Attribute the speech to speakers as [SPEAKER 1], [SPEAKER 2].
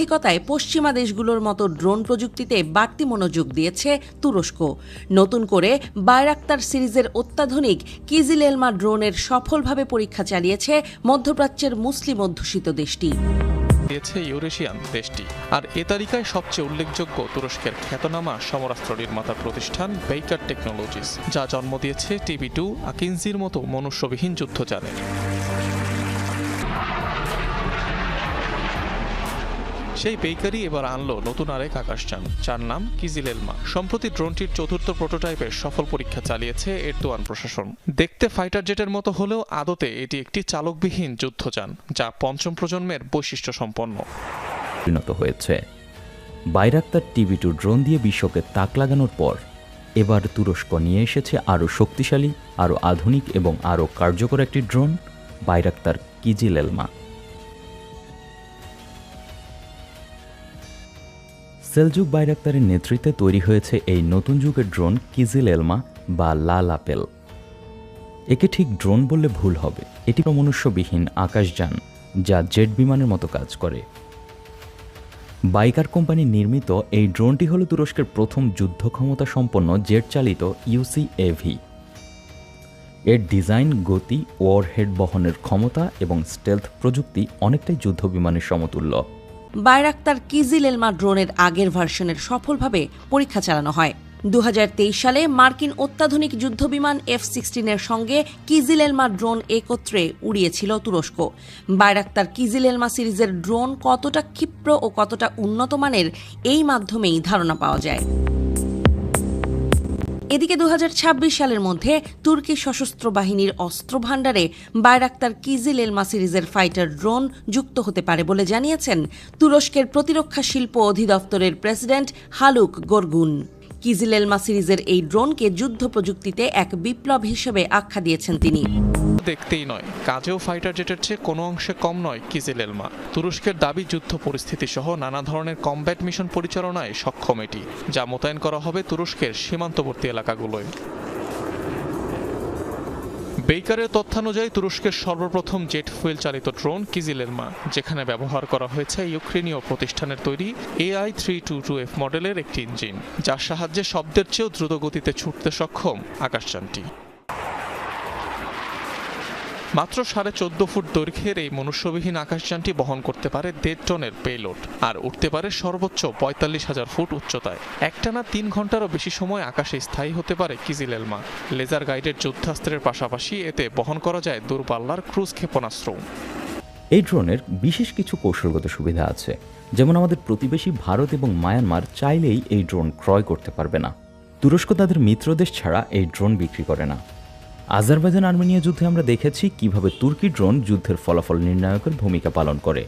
[SPEAKER 1] ধারাবাহিকতায় পশ্চিমা দেশগুলোর মতো ড্রোন প্রযুক্তিতে বাড়তি মনোযোগ দিয়েছে তুরস্ক। নতুন করে বায়রাক্তার সিরিজের অত্যাধুনিক কিজিলেলমা ড্রোনের সফলভাবে পরীক্ষা চালিয়েছে মধ্যপ্রাচ্যের মুসলিম অধ্যুষিত দেশটি।
[SPEAKER 2] দিয়েছে ইউরেশিয়ান দেশটি। আর এ তালিকায় সবচেয়ে উল্লেখযোগ্য তুরস্কের খ্যাতনামা সমরাস্ত্র নির্মাতার প্রতিষ্ঠান বেইকার টেকনোলজিস, যা জন্ম দিয়েছে টিভি টু, আকিনজির মতো মনুষ্যবিহীন যুদ্ধযানের সেই বেকারি এবার আনলো নতুন আরেক আকাশযান, যার নাম কিজিলেলমা। সম্প্রতি ড্রোনটির চতুর্থ প্রোটোটাইপের সফল পরীক্ষা চালিয়েছে এরদোয়ান প্রশাসন। দেখতে ফাইটার জেটের মতো হলেও আদতে এটি একটি চালকবিহীন যুদ্ধযান, যা পঞ্চম প্রজন্মের বৈশিষ্ট্য সম্পন্ন।
[SPEAKER 3] পরিণত হয়েছে। বাইরাক্তার টিভি টু ড্রোন দিয়ে বিশ্বকে তাক লাগানোর পর, এবার তুরস্ক নিয়ে এসেছে আরও শক্তিশালী, আরও আধুনিক এবং আরও কার্যকর একটি ড্রোন, বাইরাক্তার কিজিলেলমা। সেলজুক বাইরাক্তারের নেতৃত্বে তৈরি হয়েছে এই নতুন যুগের ড্রোন কিজিলেলমা বা লাল আপেল একে ঠিক ড্রোন বললে ভুল হবে। এটি মনুষ্যবিহীন আকাশযান যা জেট বিমানের মতো কাজ করে। বাইকার কোম্পানি নির্মিত এই ড্রোনটি হল তুরস্কের প্রথম যুদ্ধ ক্ষমতা সম্পন্ন জেট চালিত ইউসি এভি এর ডিজাইন, গতি, ওয়ারহেড বহনের ক্ষমতা এবং স্টেলথ প্রযুক্তি অনেকটাই যুদ্ধ বিমানের সমতুল্য।
[SPEAKER 1] বায়রাক্তার কিজিলেলমা ড্রোনের আগের ভার্সনের সফলভাবে পরীক্ষা চালানো হয়। দু হাজার তেইশ সালে মার্কিন অত্যাধুনিক যুদ্ধবিমান এফ সিক্সটিনের সঙ্গে কিজিল এলমা ড্রোন একত্রে উড়িয়েছিল তুরস্ক। বায়রাক্তার কিজিলেলমা সিরিজের ড্রোন কতটা ক্ষিপ্র ও কতটা উন্নত মানের এই মাধ্যমেই ধারণা পাওয়া যায়। এদিকে দু হাজার ছাব্বিশ সালের মধ্যে তুর্কি সশস্ত্র বাহিনীর অস্ত্র ভাণ্ডারে বায়রাক্তার কিজিল এলমা সিরিজের ফাইটার ড্রোন যুক্ত হতে পারে বলে জানিয়েছেন তুরস্কের প্রতিরক্ষা শিল্প অধিদপ্তরের প্রেসিডেন্ট হালুক গোরগুন। কিজিল এলমা সিরিজের এই ড্রোনকে যুদ্ধ প্রযুক্তিতে এক বিপ্লব হিসেবে আখ্যা দিয়েছেন তিনি।
[SPEAKER 2] দেখতেই নয়। কাজেও ফাইটার জেটের চেয়ে কোনো অংশে কম নয় কিজিলেলমা তুরস্কের দাবি যুদ্ধ পরিস্থিতি সহ নানা ধরনের কমব্যাট মিশন পরিচালনায় সক্ষম এটি, যা মোতায়েন করা হবে তুরস্কের সীমান্তবর্তী এলাকাগুলোয়। বেকারের তথ্যানুযায়ী তুরস্কের সর্বপ্রথম জেট ফুয়েল চালিত ড্রোন কিজিলেলমা যেখানে ব্যবহার করা হয়েছে ইউক্রেনীয় প্রতিষ্ঠানের তৈরি A I three two two F মডেলের একটি ইঞ্জিন, যার সাহায্যে শব্দের চেয়েও দ্রুত গতিতে ছুটতে সক্ষম আকাশযানটি। মাত্র সাড়ে চোদ্দ ফুট দৈর্ঘ্যের এই মনুষ্যবিহীন আকাশযানটি বহন করতে পারে দেড় টনের পেলোড আর উঠতে পারে সর্বোচ্চ পঁয়তাল্লিশ হাজার ফুট উচ্চতায়। একটানা তিন ঘন্টারও বেশি সময় আকাশে স্থায়ী হতে পারে কিজিলেলমা। লেজার গাইডের যুদ্ধাস্ত্রের পাশাপাশি এতে বহন করা যায় দূরপাল্লার ক্রুজ ক্ষেপণাস্ত্র
[SPEAKER 3] এই ড্রোনের বিশেষ কিছু কৌশলগত সুবিধা আছে, যেমন আমাদের প্রতিবেশী ভারত এবং মায়ানমার চাইলেই এই ড্রোন ক্রয় করতে পারবে না। তুরস্ক তাদের মিত্রদেশ ছাড়া এই ড্রোন বিক্রি করে না। আজারবাইজান আর্মেনিয়া যুদ্ধে আমরা দেখেছি কীভাবে তুর্কি ড্রোন যুদ্ধের ফলাফল নির্ণায়কের ভূমিকা পালন করে।